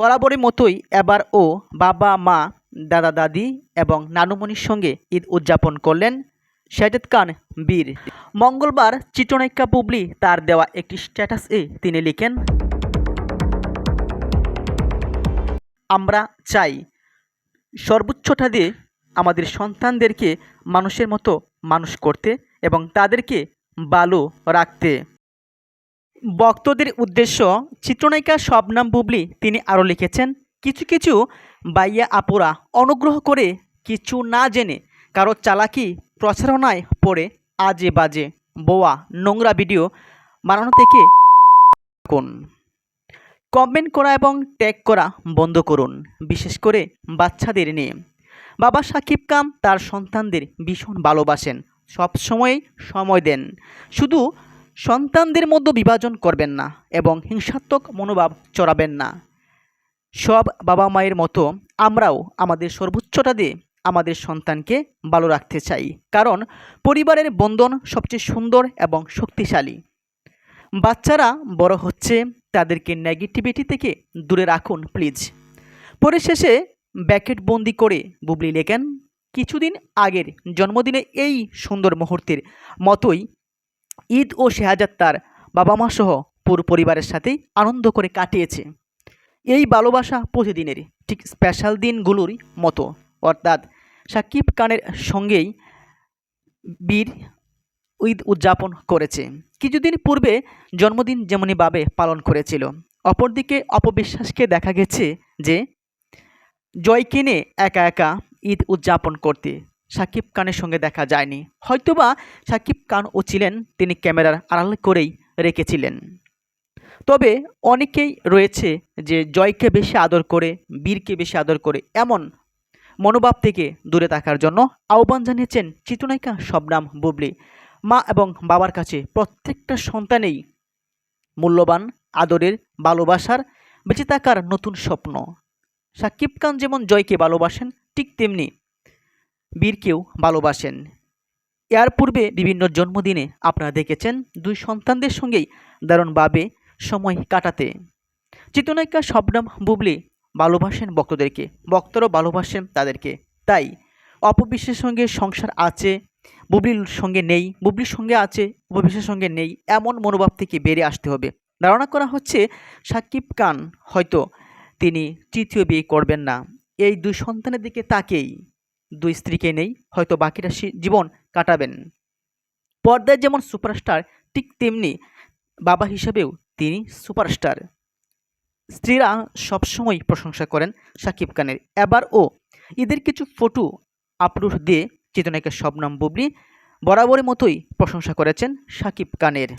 বরাবরের মতোই এবার ও বাবা, মা, দাদা, দাদি এবং নানুমণির সঙ্গে ঈদ উদযাপন করলেন শাহেদ খান বীর। মঙ্গলবার চিত্রনায়িকা বুবলি তার দেওয়া একটি স্ট্যাটাসে তিনি লিখেন, আমরা চাই সর্বোচ্চটা দিয়ে আমাদের সন্তানদেরকে মানুষের মতো মানুষ করতে এবং তাদেরকে ভালো রাখতে। ভক্তদের উদ্দেশ্য চিত্রনায়িকা শবনাম বুবলি তিনি আরও লিখেছেন, কিছু কিছু বাইয়া আপুরা অনুগ্রহ করে কিছু না জেনে কারও চালাকি প্রচারণায় পড়ে আজে বাজে। বোয়া, নোংরা ভিডিও বানানো থেকে কোন কমেন্ট করা এবং ট্যাগ করা বন্ধ করুন, বিশেষ করে বাচ্চাদের নিয়ে। বাবা সাকিব কাম তার সন্তানদের ভীষণ ভালোবাসেন সব সময় সময় দেন। শুধু সন্তানদের মধ্যে বিভাজন করবেন না এবং হিংসাত্মক মনোভাব চড়াবেন না। সব বাবা মায়ের মতো আমরাও আমাদের সর্বোচ্চটা দিয়ে আমাদের সন্তানকে ভালো রাখতে চাই। কারণ পরিবারের বন্ধন সবচেয়ে সুন্দর এবং শক্তিশালী। বাচ্চারা বড় হচ্ছে, তাদেরকে নেগেটিভিটি থেকে দূরে রাখুন প্লিজ পরিশেষে ব্যাকেট বন্দি করে বুবলি লেখেন, কিছুদিন আগের জন্মদিনে এই সুন্দর মুহূর্তের মতোই ঈদ ও শেহাজাদ তার বাবা মা সহ পুরো পরিবারের সাথেই আনন্দ করে কাটিয়েছে। এই ভালোবাসা প্রতিদিনের ঠিক স্পেশাল দিনগুলোরই মতো। অর্থাৎ সাকিব খানের সঙ্গেই বীর ঈদ উদযাপন করেছে। কিছুদিন পূর্বে জন্মদিন যেমনইভাবে পালন করেছিল, অপরদিকে অপবিশ্বাসকে দেখা গেছে যে জয়কে নিয়ে একা একা ঈদ উদযাপন করতে সাকিব খানের সঙ্গে দেখা যায়নি। হয়তোবা সাকিব খান ও ছিলেন, তিনি ক্যামেরার আড়াল করেই রেখেছিলেন। তবে অনেকেই রয়েছে যে জয়কে বেশি আদর করে, বীরকে বেশি আদর করে এমন মনোভাব থেকে দূরে থাকার জন্য আহ্বান জানিয়েছেন চিত্রনায়িকা শবনাম বুবলি। মা এবং বাবার কাছে প্রত্যেকটা সন্তানেই মূল্যবান, আদরের, ভালোবাসার বেঁচে থাকার নতুন স্বপ্ন। সাকিব খান যেমন জয়কে ভালোবাসেন, ঠিক তেমনি বীরকেও ভালোবাসেন। এর পূর্বে বিভিন্ন জন্মদিনে আপনারা দেখেছেন দুই সন্তানদের সঙ্গেই দারুণভাবে সময় কাটাতে। চিত্রনায়িকা শবনাম বুবলি ভালোবাসেন ভক্তদেরকে, ভক্তরাও ভালোবাসেন তাদেরকে। তাই অপবিশ্বের সঙ্গে সংসার আছে, বুবলির সঙ্গে নেই, বুবলির সঙ্গে আছে উপবিশ্বের সঙ্গে নেই এমন মনোভাব থেকে বেরিয়ে আসতে হবে। ধারণা করা হচ্ছে সাকিব খান হয়তো তিনি তৃতীয় বিয়ে করবেন না। এই দুই সন্তানের দিকে তাকেই দুই স্ত্রীকে নেই, হয়তো বাকিটা জীবন কাটাবেন। পর্দায় যেমন সুপারস্টার, ঠিক তেমনি বাবা হিসেবেও তিনি সুপারস্টার। স্ত্রীরা সবসময় প্রশংসা করেন সাকিব খানের। এবারও ঈদের কিছু ফটো আপলোড দিয়ে চিত্রনায়িকা শবনাম বুবলি বরাবরের মতোই প্রশংসা করেছেন সাকিব খানের।